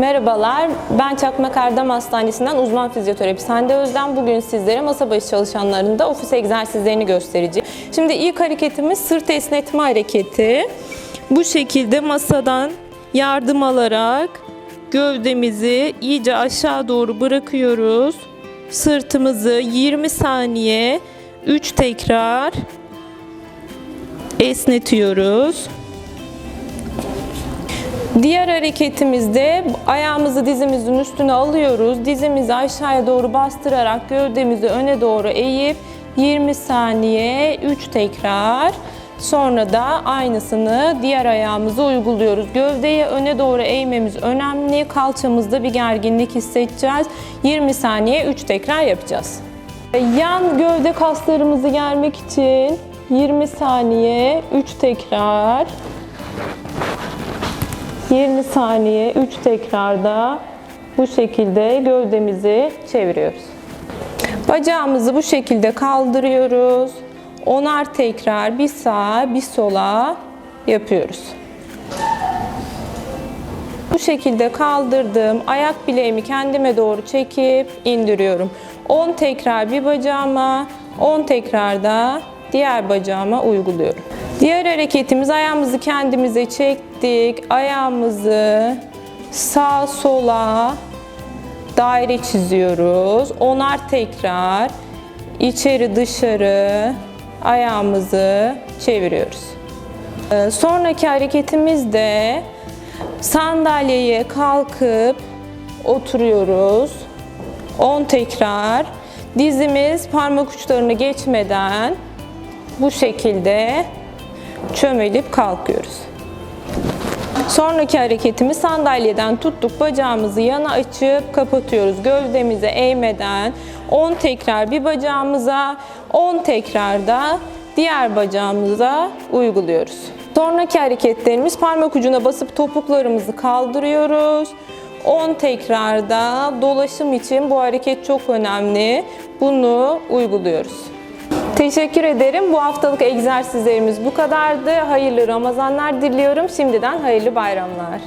Merhabalar, ben Çakmak Erdem Hastanesi'nden uzman fizyoterapist Hande Özden. Bugün sizlere masa başı çalışanlarında ofis egzersizlerini göstereceğim. Şimdi ilk hareketimiz sırt esnetme hareketi. Bu şekilde masadan yardım alarak gövdemizi iyice aşağı doğru bırakıyoruz. Sırtımızı 20 saniye 3 tekrar esnetiyoruz. Diğer hareketimizde ayağımızı dizimizin üstüne alıyoruz. Dizimizi aşağıya doğru bastırarak gövdemizi öne doğru eğip 20 saniye 3 tekrar. Sonra da aynısını diğer ayağımıza uyguluyoruz. Gövdeyi öne doğru eğmemiz önemli. Kalçamızda bir gerginlik hissedeceğiz. 20 saniye 3 tekrar yapacağız. Yan gövde kaslarımızı germek için 20 saniye 3 tekrar. 20 saniye 3 tekrarda bu şekilde gövdemizi çeviriyoruz. Bacağımızı bu şekilde kaldırıyoruz. Onar tekrar bir sağa bir sola yapıyoruz. Bu şekilde kaldırdım. Ayak bileğimi kendime doğru çekip indiriyorum. 10 tekrar bir bacağıma, 10 tekrar da diğer bacağıma uyguluyorum. Diğer hareketimiz ayağımızı kendimize çektik. Ayağımızı sağ sola daire çiziyoruz. Onar tekrar içeri dışarı ayağımızı çeviriyoruz. Ee, Sonraki hareketimiz de sandalyeye kalkıp oturuyoruz. 10 tekrar. Dizimiz parmak uçlarını geçmeden bu şekilde çömelip kalkıyoruz. Sonraki hareketimiz sandalyeden tuttuk bacağımızı yana açıp kapatıyoruz. Gövdemizi eğmeden 10 tekrar bir bacağımıza, 10 tekrar da diğer bacağımıza uyguluyoruz. Sonraki hareketlerimiz parmak ucuna basıp topuklarımızı kaldırıyoruz. 10 tekrarda dolaşım için bu hareket çok önemli. Bunu uyguluyoruz. Teşekkür ederim. Bu haftalık egzersizlerimiz bu kadardı. Hayırlı Ramazanlar diliyorum. Şimdiden hayırlı bayramlar.